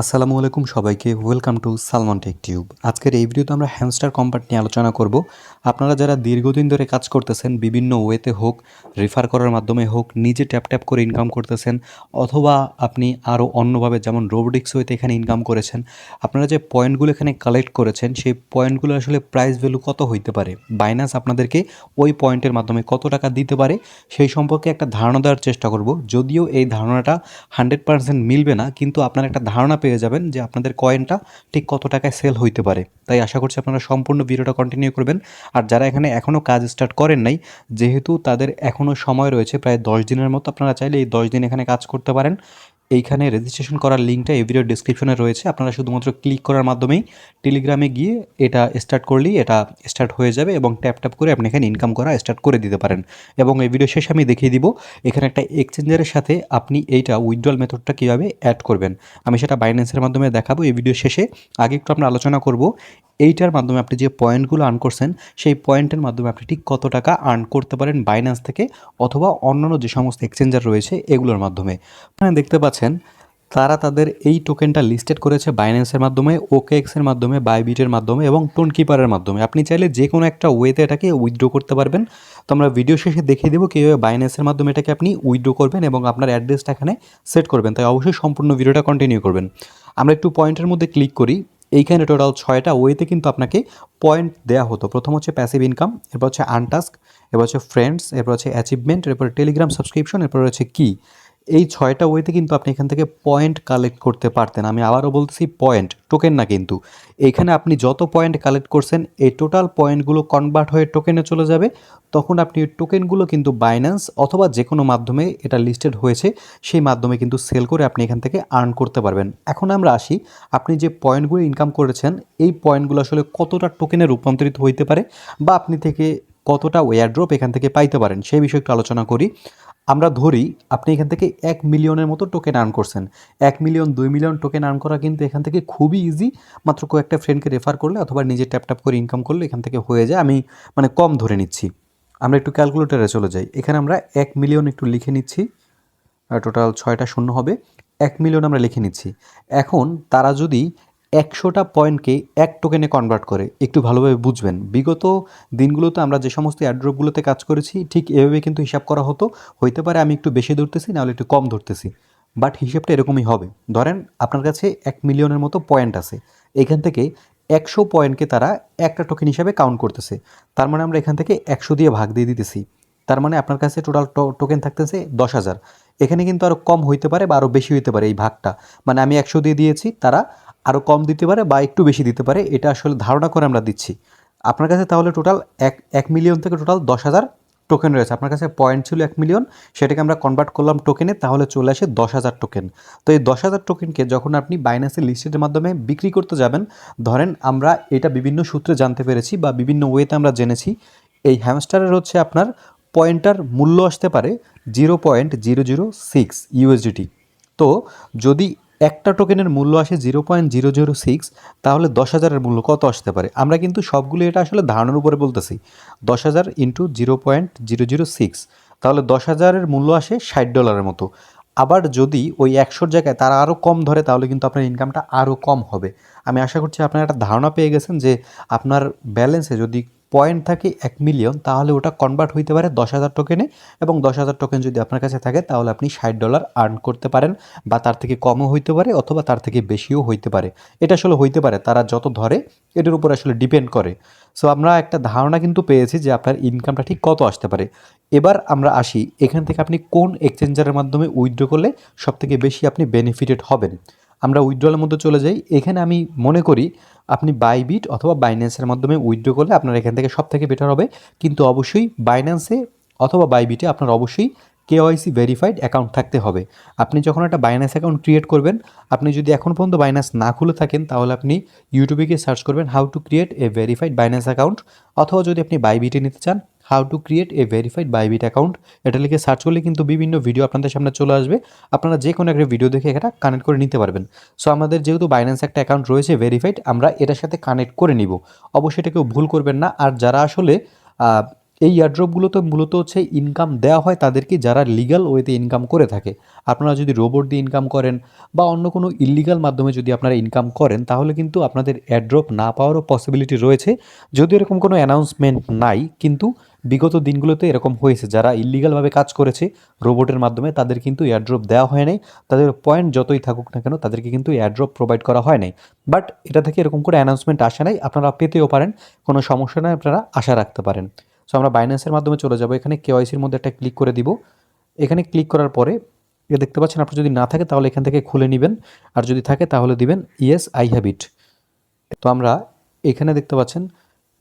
আসসালামু আলাইকুম সবাইকে welcome to Salman tech tube আজকের এই ভিডিওতে আমরা হ্যামস্টার কোম্পানি নিয়ে আলোচনা করব। আপনারা যারা দীর্ঘদিন ধরে কাজ করতেছেন, বিভিন্ন ওয়েতে হোক রেফার করার মাধ্যমে হোক, নিজে ট্যাপ ট্যাপ করে ইনকাম করতেছেন, অথবা আপনি আরও অন্যভাবে যেমন রোবোটিক্স ওয়েতে এখানে ইনকাম করেছেন, আপনারা যে পয়েন্টগুলো এখানে কালেক্ট করেছেন, সেই পয়েন্টগুলো আসলে প্রাইস ভ্যালু কত হইতে পারে? বাইনান্স আপনাদেরকে ওই পয়েন্টের মাধ্যমে কত টাকা দিতে পারে, সেই সম্পর্কে একটা ধারণা দেওয়ার চেষ্টা করব। যদিও এই ধারণাটা হান্ড্রেড পার্সেন্ট মিলবে না, কিন্তু আপনার একটা ধারণা পেয়ে যাবেন যে আপনাদের কয়েনটা ঠিক কত টাকায় সেল হইতে পারে। তাই আশা করছি আপনারা সম্পূর্ণ ভিডিওটা কন্টিনিউ করবেন। আর যারা এখানে এখনও কাজ স্টার্ট করেন নাই, যেহেতু তাদের এখনও সময় রয়েছে প্রায় দশ দিনের মতো, আপনারা চাইলে এই দশ দিন এখানে কাজ করতে পারেন। এইখানে রেজিস্ট্রেশন করার লিঙ্কটা এই ভিডিও ডিসক্রিপশনে রয়েছে। আপনারা শুধুমাত্র ক্লিক করার মাধ্যমেই টেলিগ্রামে গিয়ে এটা স্টার্ট করলেই এটা স্টার্ট হয়ে যাবে এবং ট্যাপ ট্যাপ করে আপনি এখানে ইনকাম করা স্টার্ট করে দিতে পারেন। এবং এই ভিডিও শেষে আমি দেখিয়ে দিব, এখানে একটা এক্সচেঞ্জারের সাথে আপনি এইটা উইথড্রল মেথডটা কীভাবে অ্যাড করবেন। আমি সেটা বাইন্যান্সের মাধ্যমে দেখাবো এই ভিডিও শেষে। আগে একটু আমরা আলোচনা করব এইটার মাধ্যমে আপনি যে পয়েন্টগুলো আর্ন করছেন, সেই পয়েন্টের মাধ্যমে আপনি ঠিক কত টাকা আর্ন করতে পারেন বাইন্যান্স থেকে অথবা অন্যান্য যে সমস্ত এক্সচেঞ্জার রয়েছে এগুলোর মাধ্যমে। আপনারা দেখতে পাচ্ছেন, তারা তাদের এই টোকেনটা লিস্টেড করেছে বাইন্যান্সের মাধ্যমে ওকে এক্সের মাধ্যমে বাইবিটের মাধ্যমে এবং টোন কিপারের মাধ্যমে। আপনি চাইলে যে কোনো একটা ওয়েতে এটাকে উইথড্র করতে পারবেন। তো আমরা ভিডিও শেষে দেখিয়ে দেবো কীভাবে বাইন্যান্সের মাধ্যমে এটাকে আপনি উইথড্র করবেন এবং আপনার অ্যাড্রেসটা এখানে সেট করবেন। তাই অবশ্যই সম্পূর্ণ ভিডিওটা কন্টিনিউ করবেন। আমরা একটু পয়েন্টের মধ্যে ক্লিক করি। এইখানে টোটাল ছয়টা ওয়েতে কিন্তু আপনাকে পয়েন্ট দেওয়া হতো। প্রথম হচ্ছে প্যাসিভ ইনকাম এরপর হচ্ছে আনটাস্ক এরপর হচ্ছে ফ্রেন্ডস এরপর হচ্ছে অ্যাচিভমেন্ট এরপর টেলিগ্রাম সাবস্ক্রিপশন এরপর হচ্ছে কি? এই ছয়টা ওয়েতে কিন্তু আপনি এখান থেকে পয়েন্ট কালেক্ট করতে পারতেন। আমি আবারও বলতেছি পয়েন্ট টোকেন না কিন্তু। এইখানে আপনি যত পয়েন্ট কালেক্ট করছেন, এই টোটাল পয়েন্টগুলো কনভার্ট হয়ে টোকেনে চলে যাবে। তখন আপনি টোকেনগুলো কিন্তু বাইন্যান্স অথবা যে কোনো মাধ্যমে এটা লিস্টেড হয়েছে, সেই মাধ্যমে কিন্তু সেল করে আপনি এখান থেকে আর্ন করতে পারবেন। এখন আমরা আসি, আপনি যে পয়েন্টগুলো ইনকাম করেছেন, এই পয়েন্টগুলো আসলে কতটা টোকেনে রূপান্তরিত হইতে পারে? বা আপনি থেকে কতটা ওয়ারড্রপ এখান থেকে পাইতে পারেন, সেই বিষয়ে একটু আলোচনা করি। আমরা ধরি, আপনি এখান থেকে এক মিলিয়নের মতো টোকেন আর্ন করছেন। এক মিলিয়ন, দুই মিলিয়ন টোকেন আর্ন করা কিন্তু এখান থেকে খুবই ইজি মাত্র কয়েকটা ফ্রেন্ডকে রেফার করলে অথবা নিজে ট্যাপ ট্যাপ করে ইনকাম করলে এখান থেকে হয়ে যায়। আমি মানে কম ধরে নিচ্ছি। আমরা একটু ক্যালকুলেটারে চলে যাই। এখানে আমরা এক মিলিয়ন একটু লিখে নিচ্ছি। টোটাল ছয়টা শূন্য হবে। এক মিলিয়ন আমরা লিখে নিচ্ছি। এখন তারা যদি একশোটা পয়েন্টকে এক টোকেনে কনভার্ট করে। একটু ভালোভাবে বুঝবেন। বিগত দিনগুলোতে আমরা যে সমস্ত অ্যাড্রপগুলোতে কাজ করেছি, ঠিক এভাবে কিন্তু হিসাব করা হতো। হইতে পারে আমি একটু বেশি ধরতেছি, নাহলে একটু কম ধরতেছি। বাট হিসেবটা এরকমই হবে। ধরেন আপনার কাছে এক মিলিয়নের মতো পয়েন্ট আছে। এখান থেকে একশো পয়েন্টকে তারা একটা টোকেন হিসাবে কাউন্ট করতেছে। তার মানে আমরা এখান থেকে একশো দিয়ে ভাগ দিয়ে দিতেছি। তার মানে আপনার কাছে টোটাল টোকেন থাকতেছে দশ হাজার। এখানে কিন্তু আরও কম হইতে পারে বা আরও বেশি হইতে পারে এই ভাগটা। মানে আমি একশো দিয়ে দিয়েছি, তারা আরও কম দিতে পারে বা একটু বেশি দিতে পারে, এটা আসলে ধারণা করে আমরা দিচ্ছি। আপনার কাছে তাহলে টোটাল এক এক মিলিয়ন থেকে টোটাল দশ হাজার টোকেন রয়েছে। আপনার কাছে পয়েন্ট ছিল এক মিলিয়ন সেটাকে আমরা কনভার্ট করলাম টোকেনে তাহলে চলে আসে দশ হাজার টোকেন তো এই দশ হাজার টোকেনকে যখন আপনি বাইন্যান্সের লিস্টের মাধ্যমে বিক্রি করতে যাবেন, ধরেন আমরা এটা বিভিন্ন সূত্রে জানতে পেরেছি বা বিভিন্ন ওয়েতে আমরা জেনেছি, এই হ্যামস্টারের হচ্ছে আপনার পয়েন্টার মূল্য আসতে পারে zero point zero zero six USDT তো যদি একটা টোকেনের মূল্য আসে zero point zero zero six তাহলে দশ হাজারের মূল্য কত আসতে পারে? আমরা কিন্তু সবগুলো এটা আসলে ধারণার উপরে বলতেছি। দশ হাজার into zero point zero zero six তাহলে দশ হাজারের মূল্য আসে ষাট ডলারের মতো। আবার যদি ওই একশোর জায়গায় তারা আরও কম ধরে, তাহলে কিন্তু আপনার ইনকামটা আরও কম হবে। আমি আশা করছি আপনারা একটা ধারণা পেয়ে গেছেন যে আপনার ব্যালেন্সে যদি পয়েন্ট থাকে এক মিলিয়ন, তাহলে ওটা কনভার্ট হইতে পারে দশ হাজার টোকেনে এবং দশ হাজার টোকেন যদি আপনার কাছে থাকে, তাহলে আপনি ষাট ডলার আর্ন করতে পারেন বা তার থেকে কমও হইতে পারে অথবা তার থেকে বেশিও হইতে পারে। এটা আসলে হইতে পারে, তারা যত ধরে, এটার উপর আসলে ডিপেন্ড করে। সো আমরা একটা ধারণা কিন্তু পেয়েছি যে আপনার ইনকামটা ঠিক কত আসতে পারে। এবার আমরা আসি, এখান থেকে আপনি কোন এক্সচেঞ্জারের মাধ্যমে উইথড্র করলে সবথেকে বেশি আপনি বেনিফিটেড হবেন। আমরা উইথড্রলের মধ্যে চলে যাই। এখানে আমি মনে করি আপনি বাইবিট অথবা বাইন্যান্সের মাধ্যমে উইথড্রো করলে আপনার এখান থেকে সব থেকে বেটার হবে। কিন্তু অবশ্যই বাইন্যান্সে অথবা বাইবিটে আপনার অবশ্যই কেওয়াইসি ভেরিফাইড অ্যাকাউন্ট থাকতে হবে। আপনি যখন একটা বাইন্যান্স অ্যাকাউন্ট ক্রিয়েট করবেন, আপনি যদি এখন পর্যন্ত বাইন্যান্স না খুলে থাকেন, তাহলে আপনি ইউটিউবে গিয়ে সার্চ করবেন how to create a verified Binance account অথবা যদি আপনি বাইবিটে নিতে চান how to create a verified Bybit account. এটা লিখে সার্চ করলে কিন্তু বিভিন্ন ভিডিও আপনাদের সামনে চলে আসবে। আপনারা যে কোনো একটা ভিডিও দেখে এটা কানেক্ট করে নিতে পারবেন। সো আমাদের যেহেতু বাইন্যান্স একটা অ্যাকাউন্ট রয়েছে ভেরিফাইড, আমরা এটার সাথে কানেক্ট করে নিব। অবশ্যই এটা কেউ ভুল করবেন না। আর যারা আসলে এই এয়ারড্রপগুলোতে মূলত হচ্ছে ইনকাম দেওয়া হয়, তাদেরকে যারা লিগ্যাল ওয়েতে ইনকাম করে থাকে। আপনারা যদি রোবট দিয়ে ইনকাম করেন বা অন্য কোনো ইলিগাল মাধ্যমে যদি আপনারা ইনকাম করেন, তাহলে কিন্তু আপনাদের এয়ারড্রপ না পাওয়ারও পসিবিলিটি রয়েছে। যদিও এরকম কোনো অ্যানাউন্সমেন্ট নাই, কিন্তু বিগত দিনগুলোতে এরকম হয়েছে। যারা ইলিগালভাবে কাজ করেছে, রোবটের মাধ্যমে তাদের কিন্তু এয়ারড্রপ দেওয়া হয় নাই। তাদের পয়েন্ট যতই থাকুক না কেন, তাদেরকে কিন্তু এয়ারড্রপ প্রোভাইড করা হয় নাই। বাট এটা থেকে এরকম করে অ্যানাউন্সমেন্ট আসে নাই, আপনারা পেতেও পারেন। কোনো সমস্যা নয় আপনারা আশা রাখতে পারেন। সো আমরা বাইন্যান্সের মাধ্যমে চলে যাব। এখানে কেওয়াইসির মধ্যে একটা ক্লিক করে দিব। এখানে ক্লিক করার পরে, এ দেখতে পাচ্ছেন আপনার যদি না থাকে তাহলে এখান থেকে খুলে নেবেন। আর যদি থাকে তাহলে দিবেন ইয়েস আই হ্যাভ ইট তো আমরা এখানে দেখতে পাচ্ছেন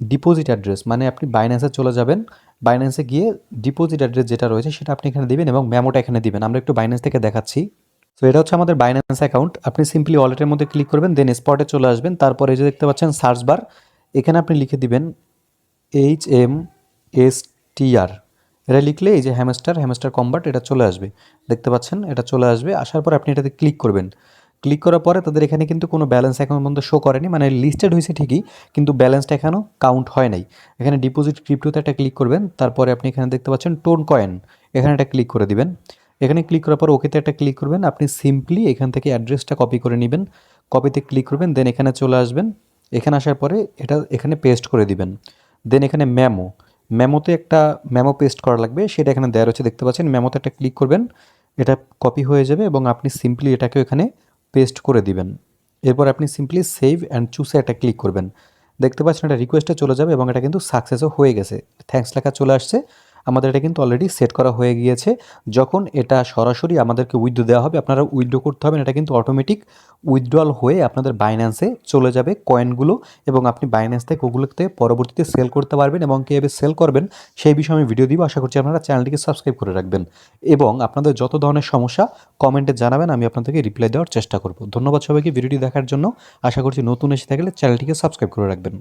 ডিপোজিট অ্যাড্রেস মানে আপনি বাইন্যান্সে চলে যাবেন বাইন্যান্সে গিয়ে ডিপোজিট অ্যাড্রেস যেটা রয়েছে সেটা আপনি এখানে দিবেন এবং মেমোটা এখানে দিবেন। আমরা একটু বাইন্যান্স থেকে দেখাচ্ছি। তো এটা হচ্ছে আমাদের বাইন্যান্স অ্যাকাউন্ট আপনি সিম্পলি ওয়ালেটের মধ্যে ক্লিক করবেন দেন স্পটে চলে আসবেন। তারপরে যে দেখতে পাচ্ছেন সার্চ বার এখানে আপনি লিখে দিবেন H M S T R এটা লিখলে এই যে হ্যামস্টার হ্যামস্টার কম্বার্ট এটা চলে আসবে। দেখতে পাচ্ছেন, এটা চলে আসবে। আসার পর আপনি এটাতে ক্লিক করবেন। ক্লিক করার পরে তাদের এখানে কিন্তু কোনো ব্যালেন্স এখন পর্যন্ত শো করেনি। মানে লিস্টেড হয়েছে ঠিকই, কিন্তু ব্যালেন্সটা এখনও কাউন্ট হয় নাই। এখানে ডিপোজিট ক্রিপ্টোতে একটা ক্লিক করবেন, তারপরে আপনি এখানে দেখতে পাচ্ছেন টোন কয়েন এখানে একটা ক্লিক করে দিবেন। এখানে ক্লিক করার পর ওকেতে একটা ক্লিক করবেন। আপনি সিম্পলি এখান থেকে অ্যাড্রেসটা কপি করে নেবেন। কপিতে ক্লিক করবেন দেন এখানে চলে আসবেন। এখানে আসার পরে এটা এখানে পেস্ট করে দিবেন। দেন এখানে ম্যামো ম্যামোতে একটা ম্যামো পেস্ট করা লাগবে, সেটা এখানে দেওয়া রয়েছে, দেখতে পাচ্ছেন। ম্যামোতে একটা ক্লিক করবেন। এটা কপি হয়ে যাবে এবং আপনি সিম্পলি এটাকে এখানে পেস্ট করে দিবেন। এরপর আপনি সিম্পলি সেভ অ্যান্ড চুসে একটা ক্লিক করবেন। দেখতে পাচ্ছেন এটা রিকোয়েস্টে চলে যাবে এবং এটা কিন্তু সাকসেসও হয়ে গেছে। থ্যাঙ্কস লেখা চলে আসছে। আমাদের এটা কিন্তু অলরেডি সেট করা হয়ে গিয়েছে। যখন এটা সরাসরি আমাদেরকে উইথড্র দেওয়া হবে, আপনারা উইথড্র করতে হবে এটা কিন্তু অটোমেটিক উইথড্রল হয়ে আপনাদের বাইন্যান্সে চলে যাবে কয়েনগুলো এবং আপনি বাইন্যান্স থেকে ওগুলোতে পরবর্তীতে সেল করতে পারবেন এবং কীভাবে সেল করবেন সেই বিষয়ে আমি ভিডিও দিব। আশা করছি আপনারা চ্যানেলটিকে সাবস্ক্রাইব করে রাখবেন। এবং আপনাদের যত ধরনের সমস্যা কমেন্টে জানাবেন, আমি আপনাদেরকে রিপ্লাই দেওয়ার চেষ্টা করব। ধন্যবাদ সবাইকে ভিডিওটি দেখার জন্য। আশা করছি নতুন এসে থাকলে চ্যানেলটিকে সাবস্ক্রাইব করে রাখবেন।